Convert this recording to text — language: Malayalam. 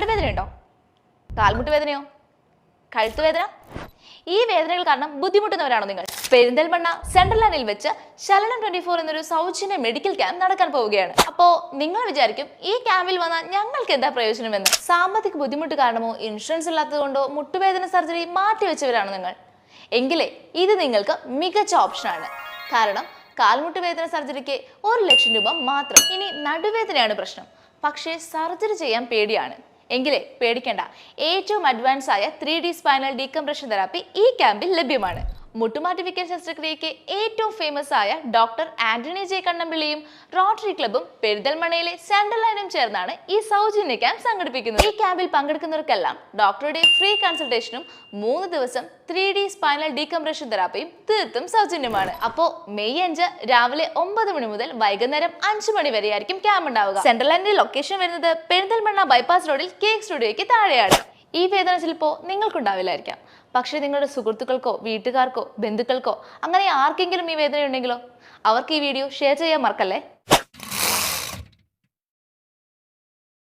നടുവേദനയുണ്ടോ കാൽമുട്ട് വേദനയോ? കഴുത്ത് വേദന? ഈ വേദനകൾ കാരണം ബുദ്ധിമുട്ടുന്നവരാണോ നിങ്ങൾ? പെരിന്തൽമണ്ണ സെൻട്രൽ ലൈനിൽ വെച്ച് ശലനം ട്വന്റി ഫോർ എന്നൊരു സൗജന്യ മെഡിക്കൽ ക്യാമ്പ് നടക്കാൻ പോവുകയാണ്. അപ്പോ നിങ്ങൾ വിചാരിക്കും ഈ ക്യാമ്പിൽ വന്നാൽ ഞങ്ങൾക്ക് എന്താ പ്രയോജനമെന്ന്? സാമ്പത്തിക ബുദ്ധിമുട്ട് കാരണമോ ഇൻഷുറൻസ് ഇല്ലാത്തതുകൊണ്ടോ മുട്ടുവേദന സർജറി മാറ്റിവെച്ചവരാണോ നിങ്ങൾ? എങ്കിലേ ഇത് നിങ്ങൾക്ക് മികച്ച ഓപ്ഷനാണ് കാരണം കാൽമുട്ട് വേദന സർജറിക്ക് ഒരു ലക്ഷം രൂപ മാത്രം. ഇനി നടുവേദനയാണ് പ്രശ്നം. പക്ഷേ സർജറി ചെയ്യാൻ പേടിയാണ്. എങ്കിലേ പേടിക്കേണ്ട. ഏറ്റവും അഡ്വാൻസ് ആയ three D spinal decompression therapy ഈ ക്യാമ്പിൽ ലഭ്യമാണ്. മുട്ടുമാറ്റിഫിക്കൽ ശസ്ത്രക്രിയയ്ക്ക് ഏറ്റവും ഫേമസ് ആയ ഡോക്ടർ ആന്റണി ജെ കണ്ണമ്പിള്ളിയും റോട്ടറി ക്ലബും പെരുതൽമണയിലെ സെൻട്രൽ ലൈനും ചേർന്നാണ് ഈ സൗജന്യ ക്യാമ്പ് സംഘടിപ്പിക്കുന്നത്. ഈ ക്യാമ്പിൽ പങ്കെടുക്കുന്നവർക്കെല്ലാം ഡോക്ടറുടെ ഫ്രീ കൺസൾട്ടേഷനും മൂന്ന് ദിവസം ത്രീ ഡി സ്പൈനൽ ഡീകംപ്രഷൻ തെറാപ്പിയും തീർത്തും സൗജന്യമാണ്. അപ്പോ മെയ് അഞ്ച് രാവിലെ ഒമ്പത് മണി മുതൽ വൈകുന്നേരം അഞ്ച് മണി വരെയായിരിക്കും ക്യാമ്പ് ഉണ്ടാവുക. സെൻട്രൽ ലൈനിന്റെ ലൊക്കേഷൻ വരുന്നത് പെരിന്തൽമണ്ണ ബൈപ്പാസ് റോഡിൽ കേക്ക് സ്റ്റുഡിയോയ്ക്ക് താഴെയാണ്. ഈ വേദന ചിലപ്പോൾ നിങ്ങൾക്കുണ്ടാവില്ലായിരിക്കാം. പക്ഷേ നിങ്ങളുടെ സുഹൃത്തുക്കൾക്കോ വീട്ടുകാർക്കോ ബന്ധുക്കൾക്കോ അങ്ങനെ ആർക്കെങ്കിലും ഈ വേദന ഉണ്ടെങ്കിലോ അവർക്ക് ഈ വീഡിയോ ഷെയർ ചെയ്യാൻ മറക്കല്ലേ?